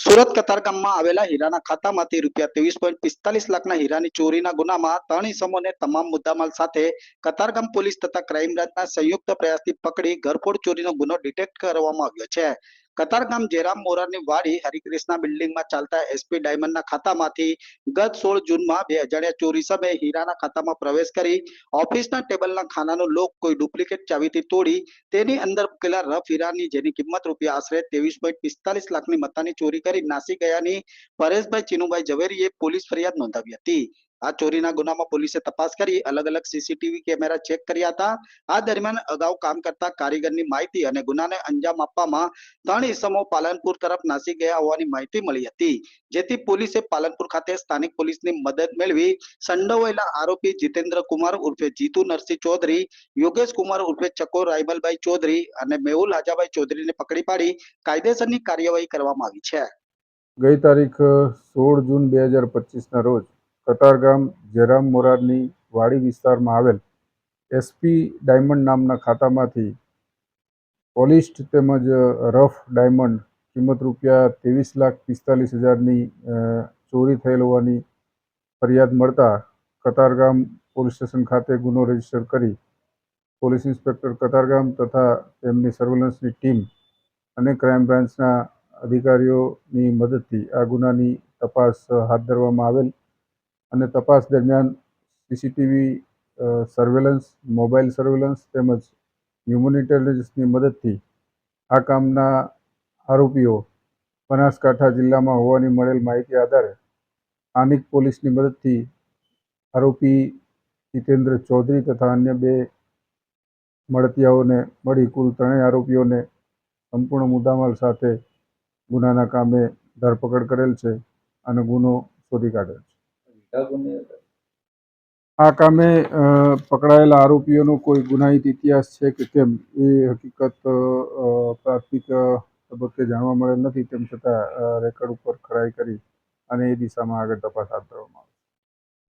સુરત કતારગામમાં આવેલા હીરાના ખાતામાંથી રૂપિયા ત્રેવીસ પોઈન્ટ પિસ્તાલીસ લાખના હીરાની ચોરીના ગુનામાં ત્રણ ઇસમોને તમામ મુદ્દામાલ સાથે કતારગામ પોલીસ તથા ક્રાઇમ બ્રાન્ચના સંયુક્ત પ્રયાસથી પકડી ઘરફોડ ચોરીનો ગુનો ડિટેક્ટ કરવામાં આવ્યો છે. કતારગામ જેરામ મોરાની વાડી હરિકૃષ્ણા બિલ્ડિંગમાં ચાલતા એસપી ડાયમંડના ખાતામાંથી ગત સોળ જૂનમાં બે અજાણ્યા ચોરી સમયે હીરાના ખાતામાં પ્રવેશ કરી ઓફિસના ટેબલના ખાનાનો લોક કોઈ ડુપ્લિકેટ ચાવીથી તોડી તેની અંદર મૂકેલા રફ હીરાની, જેની કિંમત રૂપિયા આશરે ત્રેવીસ પોઈન્ટ પિસ્તાલીસ લાખની મત્તાની ચોરી કરી નાસી ગયાની પરેશભાઈ ચિનુભાઈ ઝવેરીએ પોલીસ ફરિયાદ નોંધાવી હતી. આ ચોરીના ગુનામાં પોલીસે તપાસ કરી અલગ અલગ સીસીટીવી કેમેરા ચેક કર્યા હતા. આ દરમિયાન અગાઉ કામ કરતા કારીગરની માહિતી અને ગુનાને અંજામ આપવામાં ત્રણ ઇસમો પાલનપુર તરફ નાસી ગયા હોવાની માહિતી મળી હતી. જેથી પોલીસે પાલનપુર ખાતે સ્થાનિક પોલીસની મદદ મેળવી સંડોવાયેલા આરોપી જીતેન્દ્ર કુમાર ઉર્ફે જીતુ નરસિંહ ચૌધરી, યોગેશ કુમાર ઉર્ફે ચકોર રાયબલભાઈ ચૌધરી અને મેહુલ હાજાભાઈ ચૌધરીને પકડી પાડી કાયદેસરની કાર્યવાહી કરવામાં આવી છે. ગઈ તારીખ સોળ જૂન બે હજાર રોજ કતારગામ જેરામ મોરારની વાડી વિસ્તારમાં આવેલ એસપી ડાયમંડ નામના ખાતામાંથી પોલિસ્ડ તેમજ રફ ડાયમંડ કિંમત રૂપિયા ત્રેવીસ લાખ પિસ્તાલીસ હજારની ચોરી થયેલ હોવાની ફરિયાદ મળતા કતારગામ પોલીસ સ્ટેશન ખાતે ગુનો રજિસ્ટર કરી પોલીસ ઇન્સ્પેક્ટર કતારગામ તથા તેમની સર્વેલન્સની ટીમ અને ક્રાઇમ બ્રાન્ચના અધિકારીઓની મદદથી આ ગુનાની તપાસ હાથ ધરવામાં આવેલ. અને તપાસ દરમિયાન સીસીટીવી સર્વેલન્સ મોબાઈલ સર્વેલન્સ તેમજ હ્યુમન ઇન્ટેલિજન્સની મદદથી આ કામના આરોપીઓ બનાસકાંઠા જિલ્લામાં હોવાની મળેલ માહિતી આધારે સ્થાનિક પોલીસની મદદથી આરોપી જીતેન્દ્ર ચૌધરી તથા અન્ય બે મળતિયાઓને મળી કુલ ત્રણેય આરોપીઓને સંપૂર્ણ મુદ્દામાલ સાથે ગુનાના કામે ધરપકડ કરેલ છે અને ગુનો શોધી કાઢેલ છે. આ કામે પકડાયેલા આરોપીઓનો કોઈ ગુનાહિત ઇતિહાસ છે કે કેમ? એ હકીકત પ્રાથમિક તબક્કે જાણવા મળેલ નથી. તેમ છતાં રેકર્ડ ઉપર ખરાઈ કરી અને એ દિશામાં આગળ તપાસ હાથ ધરવામાં આવશે